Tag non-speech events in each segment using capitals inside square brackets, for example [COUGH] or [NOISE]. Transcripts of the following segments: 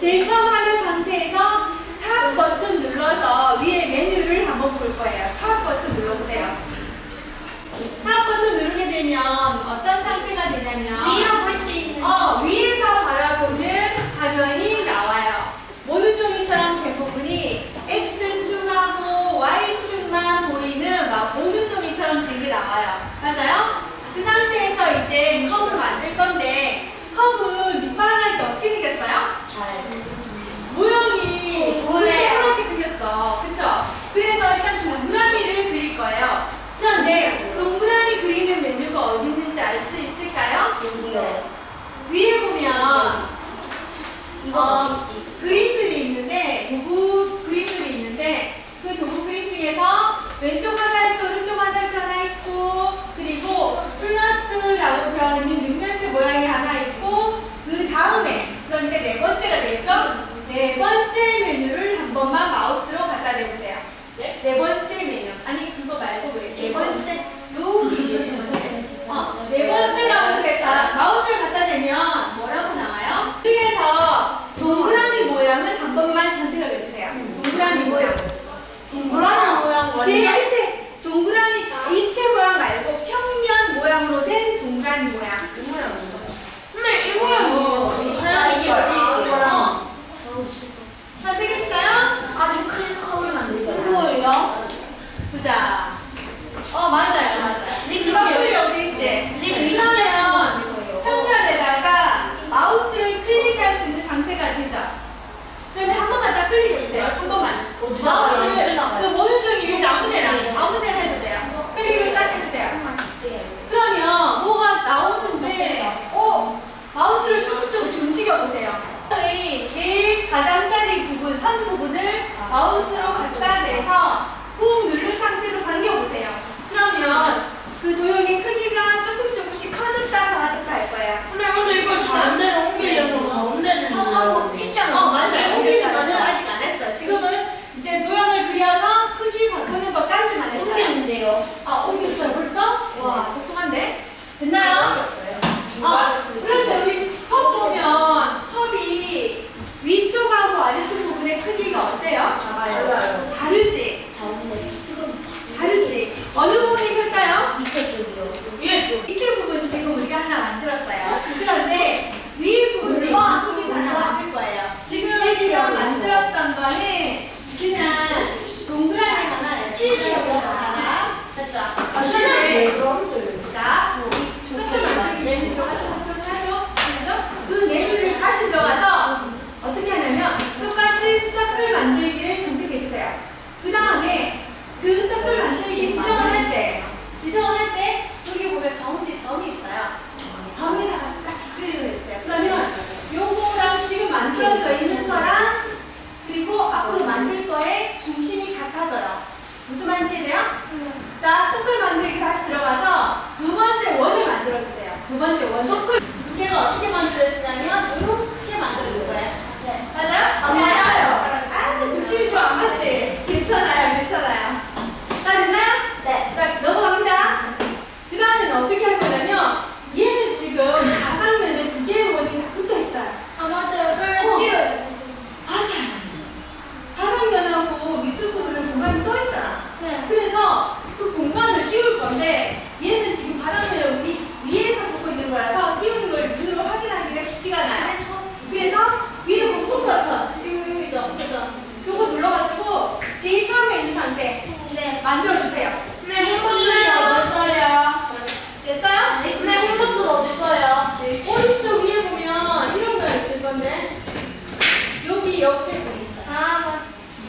제일 처음 하는 상태에서 탑 버튼 눌러서 위에 메뉴를 한번 볼 거예요. 탑 버튼 눌러보세요. 탑 버튼 누르게 되면 어떤 상태가 되냐면 위로 볼 수 있는 어, 위에서 바라보는 화면이 나와요. 모든종이처럼 대부분이 X축만 하고 Y축만 보이는 막 모든종이처럼 된 게 나와요. 맞아요? 그 상태에서 이제 컵을 만들 건데 컵은 밑바 모형이 동그랗게 생겼어. 그쵸? 그래서 일단 동그라미를 그릴 거예요. 그런데 동그라미 그리는 메뉴가 어디 있는지 알 수 있을까요? 여기요. 위에 보면 어, 그림들이 있는데 도구 그림들이 있는데 그 도구 그림 중에서 왼쪽 화살표, 오른쪽 화살표 하나 있고 그리고 플러스라고 되어 있는 육면체 모양이 하나 있고 그 다음에 그런데 네 번째가 되겠죠? 네 번째 메뉴를 한 번만 Deus. Ah, o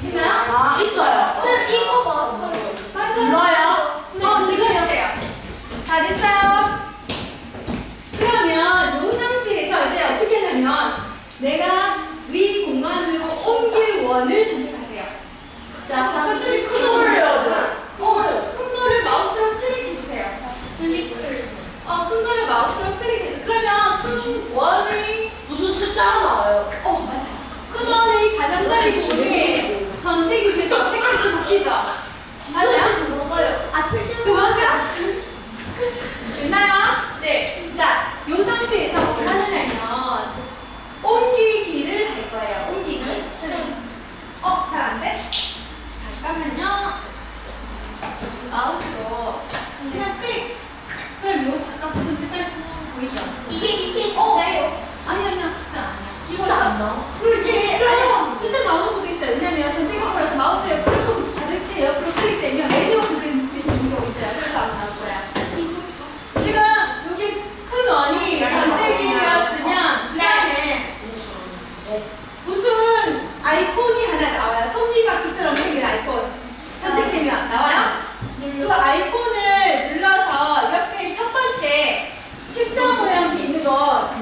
있나요? 아, 있어요. 쌤 이거 봐. 맞아요. 네. 어, 이거 해주세요. 다 됐어요. 그러면 이 상태에서 이제 어떻게 하냐면 내가 위 공간으로 옮길 원을 선택하세요. 자, 다 저쪽이 큰 거를 어, 큰 거를 마우스로 클릭해주세요. 클릭. 어, 큰 거를 마우스로 클릭해서 그러면 큰 원이 무슨 숫자가 나와요? 어, 맞아요. 큰 원이 가장자리 중에 선택이 되죠? 색깔이 바뀌죠? 맞아요? 아, 아침. 그만큼? [LAUGHS] 됐나요? 그 아이콘을 눌러서 옆에 첫 번째 십자 모양이 있는 거.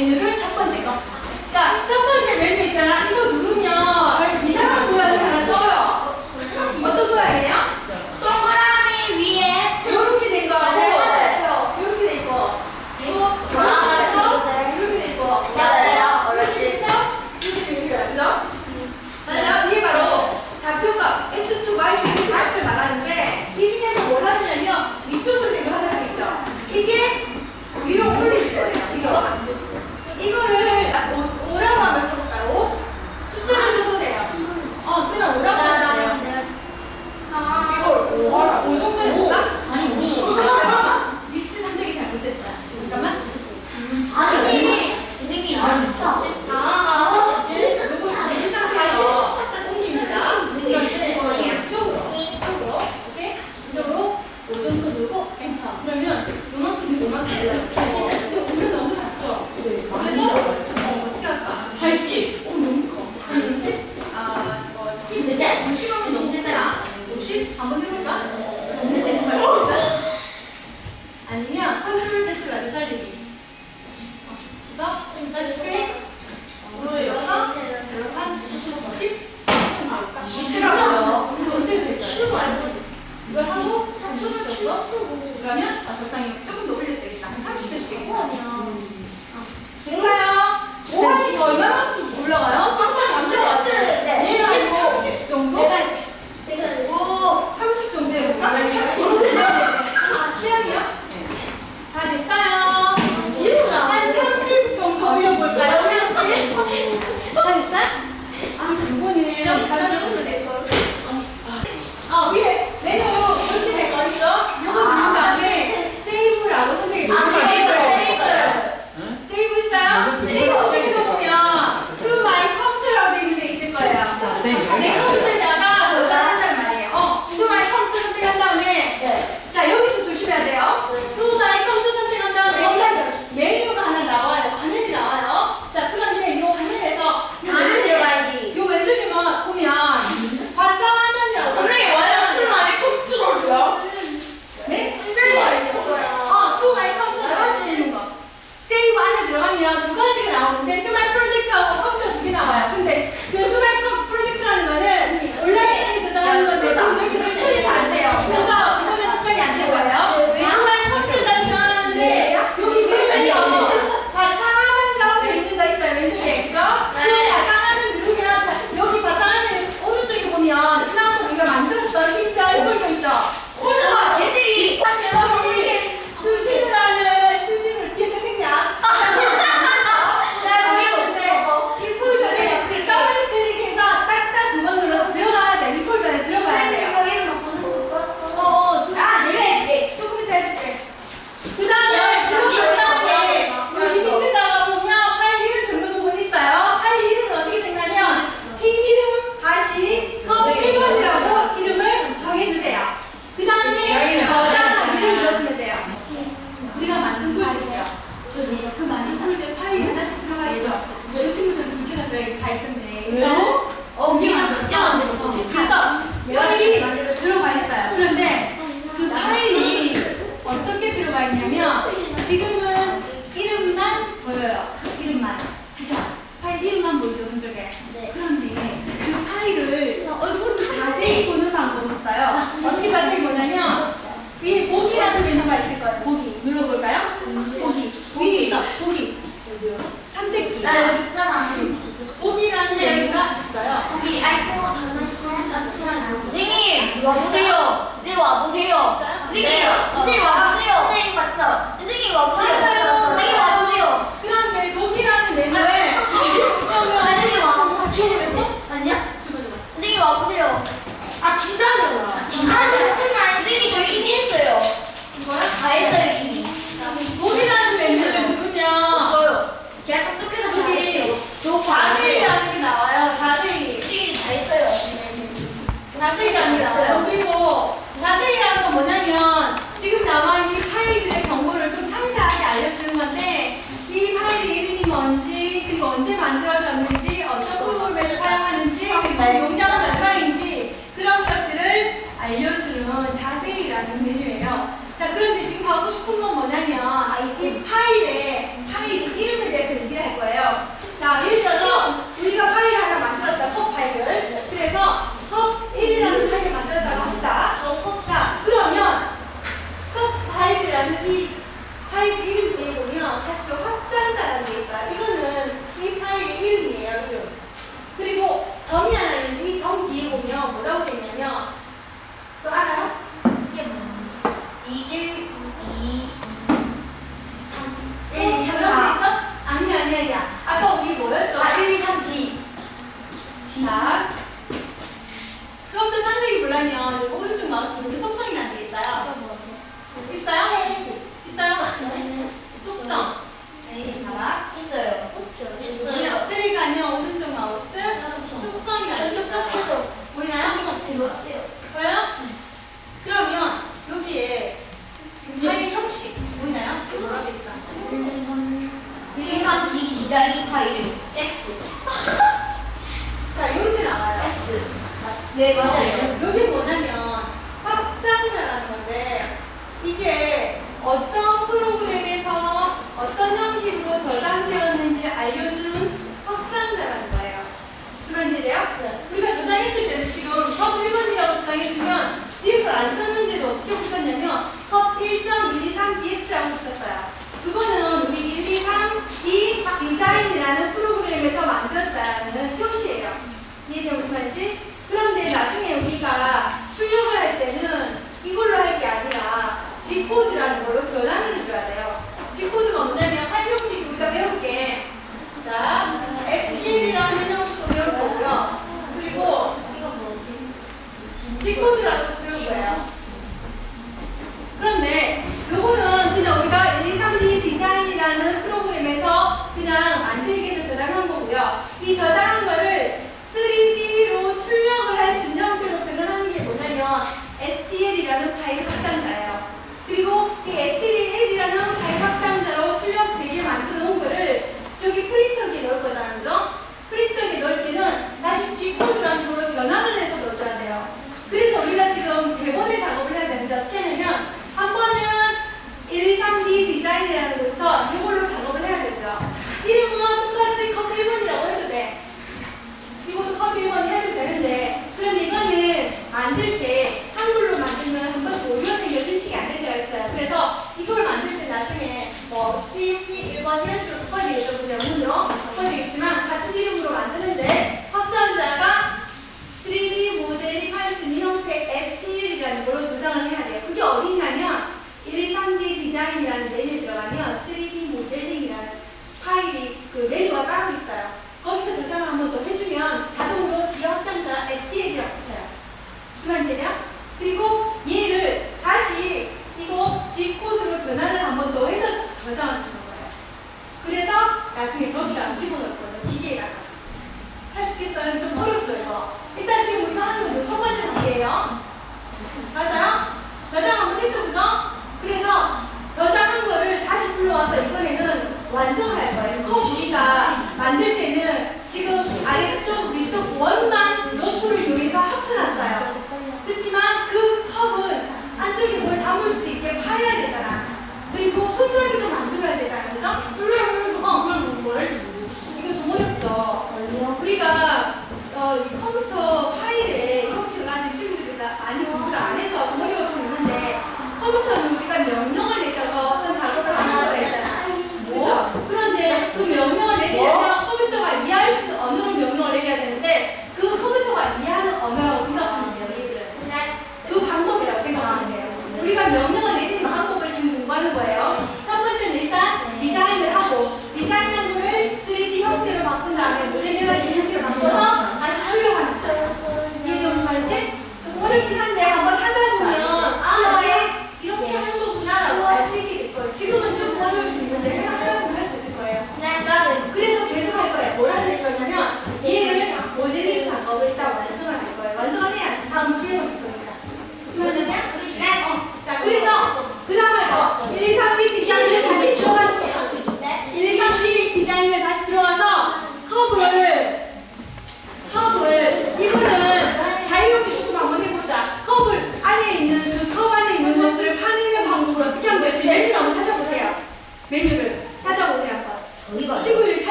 메뉴를 첫 번째 거. 자, 첫 번째 메뉴 있잖아. 선생님 와보세요. 선생님 와보세요. 선생님 네. 선생님 아, 와보세요. 선생님 맞죠? 선생님 와보세요. 맞아요. 선생님 와보세요. 그런데 독일하는 메뉴에 아니, 선생님 와보세요. 아, 아니야? 선생님 와보세요. 아 기다려라. 아, 네. 선생님 아니, 선생님 저희 이미 했어요. 이거요? 다 했어요. 이미. 수집한 이 기자의 파일 X. [LAUGHS] 자, 이렇게 나와요. X. 네, 네 맞아요. 요게 뭐냐면 확장자라는 건데 이게 어떤 프로그램에서 어떤 형식으로 저장되었는지 알려주는 확장자라는 거예요. 무슨 말인지요? 네. 우리가 저장했을 때는 지금 컵 1번이라고 저장했으면 뒤에서 안 썼는데도 어떻게 붙었냐면 컵 1.123dx라고 붙었어요. 그거는 1, 2, 3, 2, 디자인이라는 프로그램 넓게 넓다는 거죠. 프린터의 넓기는 다시 직구들라는 걸로 변환을 해서 넣어줘야 돼요. 그래서 우리가 지금 세 번의 작업을 해야 되는데 어떻게 하냐면 한 번은 1, 2, 3D 디자인이라는 곳에서 이걸로 작업을 해야 되고요. 이름은 똑같이 컵 1번이라고 해도 돼. 이곳은 컵 1번이 해도 되는데 그럼 이거는 만들 때 어, CP 1번 이런 식으로 컵이 예정되는군요. 컵이 있지만 같은 이름으로 만드는데 확전자가 우리가 만들 때는 지금 아래쪽 위쪽 원만 로프를 이용해서 합쳐놨어요. 그렇지만 그 컵은 안쪽에 뭘 담을 수 있게 파야 되잖아. 그리고 손잡이도 만들어야 되잖아. 그죠? 어, 그건 뭘? 이거 좀 어렵죠. 우리가 어, 이 컵을 do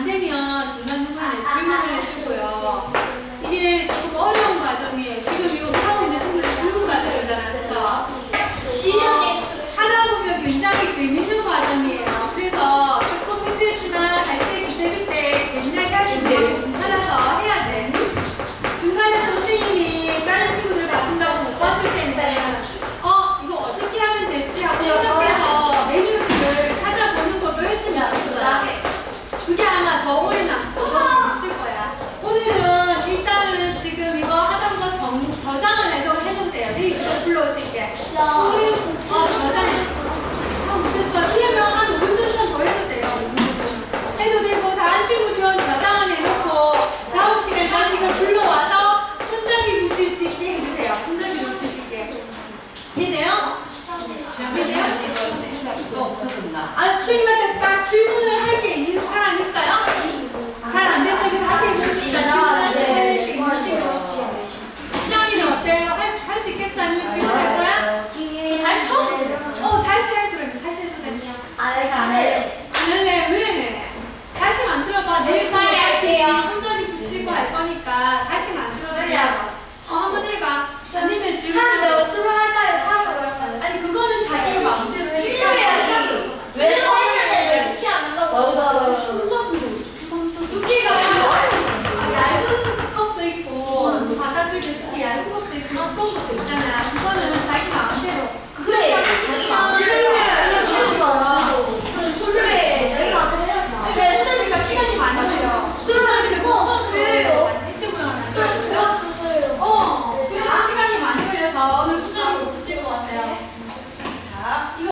안 되면 중간중간에 질문을 해주고요. 이게 조금 어려운 과정이에요. 班，